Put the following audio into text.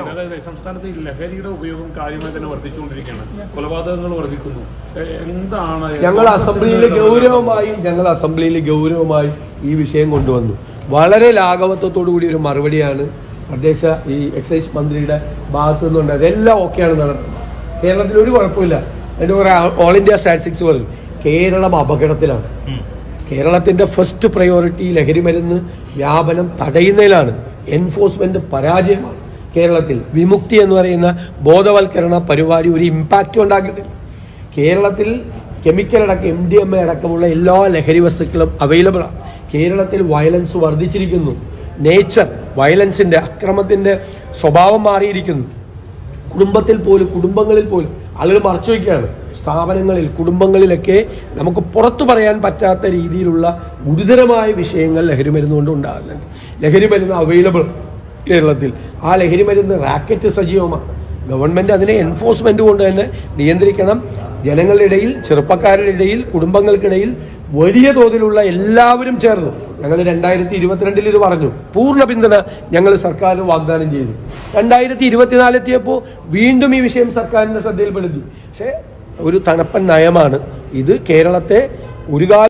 അതായത് സംസ്ഥാനത്ത് ഈ ലഹരിയുടെ ഉപയോഗം കാര്യമായി തന്നെ വർദ്ധിച്ചുകൊണ്ടിരിക്കുകയാണ്. കൊലപാതകങ്ങൾ വർദ്ധിക്കുന്നു. എന്താണ് ഞങ്ങൾ അസംബ്ലിയിൽ ഗൗരവമായി ഞങ്ങൾ അസംബ്ലിയിൽ ഗൗരവമായി ഈ വിഷയം കൊണ്ടുവന്നു. വളരെ ലാഘവത്വത്തോടു കൂടി ഒരു മറുപടിയാണ് തദ്ദേശ ഈ എക്സൈസ് മന്ത്രിയുടെ ഭാഗത്തു നിന്നുണ്ട് അതെല്ലാം ഓക്കെയാണ് നടന്നത്. കേരളത്തിൽ ഒരു കുഴപ്പമില്ല. അതിന്റെ കുറെ ഓൾ ഇന്ത്യ സ്റ്റാറ്റിസ്റ്റിക്സ് പറയും കേരളം അപകടത്തിലാണ്. കേരളത്തിന്റെ ഫസ്റ്റ് പ്രയോറിറ്റി ലഹരി മരുന്ന് വ്യാപനം തടയുന്നതിലാണ്. എൻഫോഴ്സ്മെന്റ് പരാജയമാണ്. കേരളത്തിൽ വിമുക്തി എന്ന് പറയുന്ന ബോധവൽക്കരണ പരിപാടി ഒരു ഇമ്പാക്റ്റ് ഉണ്ടാക്കിയിട്ടില്ല കേരളത്തിൽ കെമിക്കൽ അടക്കം എം ഡി എം എ അടക്കമുള്ള എല്ലാ ലഹരി വസ്തുക്കളും അവൈലബിൾ ആണ്. കേരളത്തിൽ വയലൻസ് വർദ്ധിച്ചിരിക്കുന്നു. നേച്ചർ വയലൻസിന്റെ അക്രമത്തിന്റെ സ്വഭാവം മാറിയിരിക്കുന്നു. കുടുംബത്തിൽ പോലും കുടുംബങ്ങളിൽ പോലും ആളുകൾ മറച്ചു വയ്ക്കുകയാണ്. സ്ഥാപനങ്ങളിൽ കുടുംബങ്ങളിലൊക്കെ നമുക്ക് പുറത്തു പറയാൻ പറ്റാത്ത രീതിയിലുള്ള ഗുരുതരമായ വിഷയങ്ങൾ ലഹരി മരുന്ന് കൊണ്ട് ഉണ്ടാകുന്നുണ്ട്. ലഹരി മരുന്ന് അവൈലബിൾ കേരളത്തിൽ. ആ ലഹരി മരുന്ന് റാക്കറ്റ് സജീവമാണ്. ഗവൺമെന്റ് അതിനെ എൻഫോഴ്സ്മെന്റ് കൊണ്ട് തന്നെ നിയന്ത്രിക്കണം. ജനങ്ങളുടെ ഇടയിൽ ചെറുപ്പക്കാരുടെ ഇടയിൽ കുടുംബങ്ങൾക്കിടയിൽ വലിയ തോതിലുള്ള എല്ലാവരും ചേർന്ന്. ഞങ്ങൾ രണ്ടായിരത്തി ഇരുപത്തിരണ്ടിൽ ഇത് പറഞ്ഞു. പൂർണ പിന്തുണ ഞങ്ങൾ സർക്കാരിന് വാഗ്ദാനം ചെയ്തു. രണ്ടായിരത്തി ഇരുപത്തിനാലെത്തിയപ്പോൾ വീണ്ടും ഈ വിഷയം സർക്കാരിന്റെ ശ്രദ്ധയിൽപ്പെടുത്തി. പക്ഷേ ഒരു തണുപ്പൻ നയമാണ്. ഇത് കേരളത്തെ ഒരു